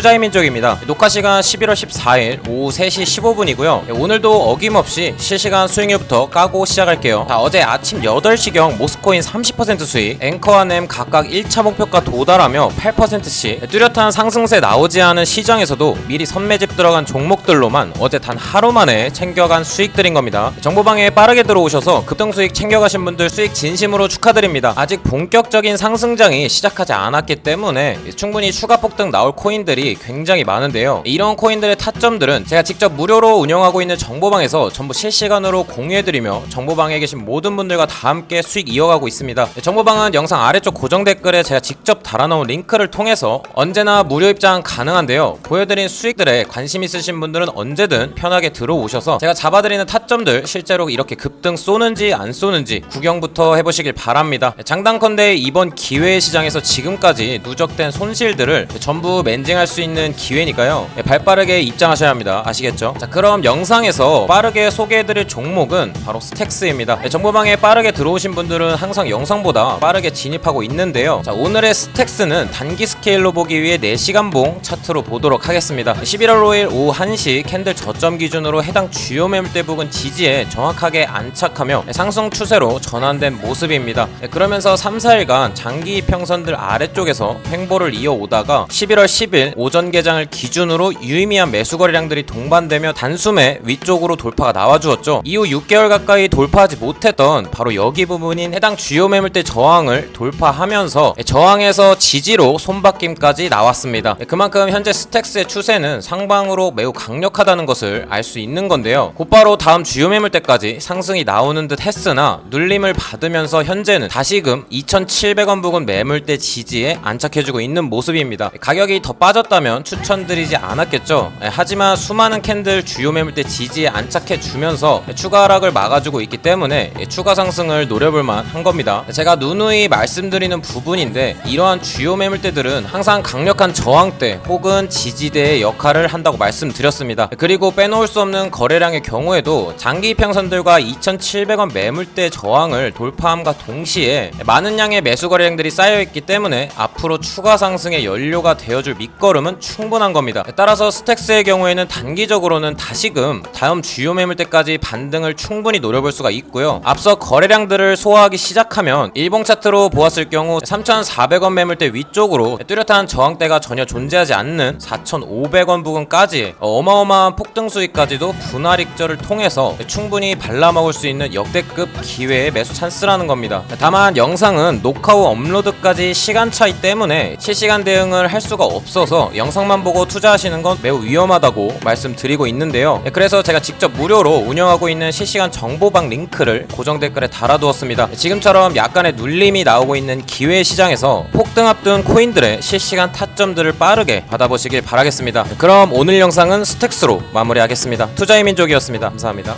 투자의 민족입니다. 녹화 시간 11월 14일 오후 3시 15분이고요. 오늘도 어김없이 실시간 수익률부터 까고 시작할게요. 자, 어제 아침 8시경 모스코인 30% 수익, 앵커와 램 각각 1차 목표가 도달하며 8%씩 뚜렷한 상승세 나오지 않은 시장에서도 미리 선매집 들어간 종목들로만 어제 단 하루 만에 챙겨간 수익들인 겁니다. 정보방에 빠르게 들어오셔서 급등 수익 챙겨가신 분들 수익 진심으로 축하드립니다. 아직 본격적인 상승장이 시작하지 않았기 때문에 충분히 추가 폭등 나올 코인들이 굉장히 많은데요. 이런 코인들의 타점들은 제가 직접 무료로 운영하고 있는 정보방에서 전부 실시간으로 공유해드리며 정보방에 계신 모든 분들과 다 함께 수익 이어가고 있습니다. 정보방은 영상 아래쪽 고정 댓글에 제가 직접 달아놓은 링크를 통해서 언제나 무료 입장 가능한데요. 보여드린 수익들에 관심 있으신 분들은 언제든 편하게 들어오셔서 제가 잡아드리는 타점들 실제로 이렇게 급등 쏘는지 안 쏘는지 구경부터 해보시길 바랍니다. 장단컨대 이번 기회 시장에서 지금까지 누적된 손실들을 전부 맨징할 수 있는 기회니까요. 발빠르게 입장하셔야 합니다. 아시겠죠? 자, 그럼 영상에서 빠르게 소개해드릴 종목은 바로 스택스입니다. 정보방에 빠르게 들어오신 분들은 항상 영상보다 빠르게 진입하고 있는데요. 자, 오늘의 스택스는 단기 스케일로 보기 위해 4시간 봉 차트로 보도록 하겠습니다. 11월 5일 오후 1시 캔들 저점 기준으로 해당 주요 매물대 부근 지지에 정확하게 안착하며 상승 추세로 전환된 모습입니다. 그러면서 3, 4일간 장기 이평선들 아래쪽에서 횡보를 이어오다가 11월 10일 오전 개장을 기준으로 유의미한 매수 거래량들이 동반되며 단숨에 위쪽으로 돌파가 나와주었죠. 이후 6개월 가까이 돌파하지 못했던 바로 여기 부분인 해당 주요 매물대 저항을 돌파하면서 저항에서 지지로 손바뀜까지 나왔습니다. 그만큼 현재 스택스의 추세는 상방으로 매우 강력하다는 것을 알 수 있는 건데요. 곧바로 다음 주요 매물대까지 상승이 나오는 듯 했으나 눌림을 받으면서 현재는 다시금 2,700원 부근 매물대 지지에 안착해주고 있는 모습입니다. 가격이 더 빠졌 다면 추천드리지 않았겠죠. 예, 하지만 수많은 캔들 주요 매물대 지지에 안착해 주면서 추가 하락을 막아주고 있기 때문에 예, 추가 상승을 노려볼 만 한 겁니다. 제가 누누이 말씀드리는 부분인데 이러한 주요 매물대들은 항상 강력한 저항대 혹은 지지대의 역할을 한다고 말씀드렸습니다. 그리고 빼놓을 수 없는 거래량의 경우에도 장기 평선들과 2,700원 매물대 저항을 돌파함과 동시에 많은 양의 매수 거래량들이 쌓여있기 때문에 앞으로 추가 상승의 연료가 되어줄 밑거름 은 충분한 겁니다. 따라서 스택스의 경우에는 단기적으로는 다시금 다음 주요 매물대까지 반등을 충분히 노려볼 수가 있고요. 앞서 거래량들을 소화하기 시작하면 일봉 차트로 보았을 경우 3,400원 매물대 위쪽으로 뚜렷한 저항대가 전혀 존재하지 않는 4,500원 부근까지 어마어마한 폭등 수익까지도 분할 익절을 통해서 충분히 발라먹을 수 있는 역대급 기회의 매수 찬스라는 겁니다. 다만 영상은 녹화 후 업로드까지 시간 차이 때문에 실시간 대응을 할 수가 없어 서 영상만 보고 투자하시는 건 매우 위험하다고 말씀드리고 있는데요. 그래서 제가 직접 무료로 운영하고 있는 실시간 정보방 링크를 고정 댓글에 달아두었습니다. 지금처럼 약간의 눌림이 나오고 있는 기회 시장에서 폭등 앞둔 코인들의 실시간 타점들을 빠르게 받아보시길 바라겠습니다. 그럼 오늘 영상은 스택스로 마무리하겠습니다. 투자의 민족이었습니다. 감사합니다.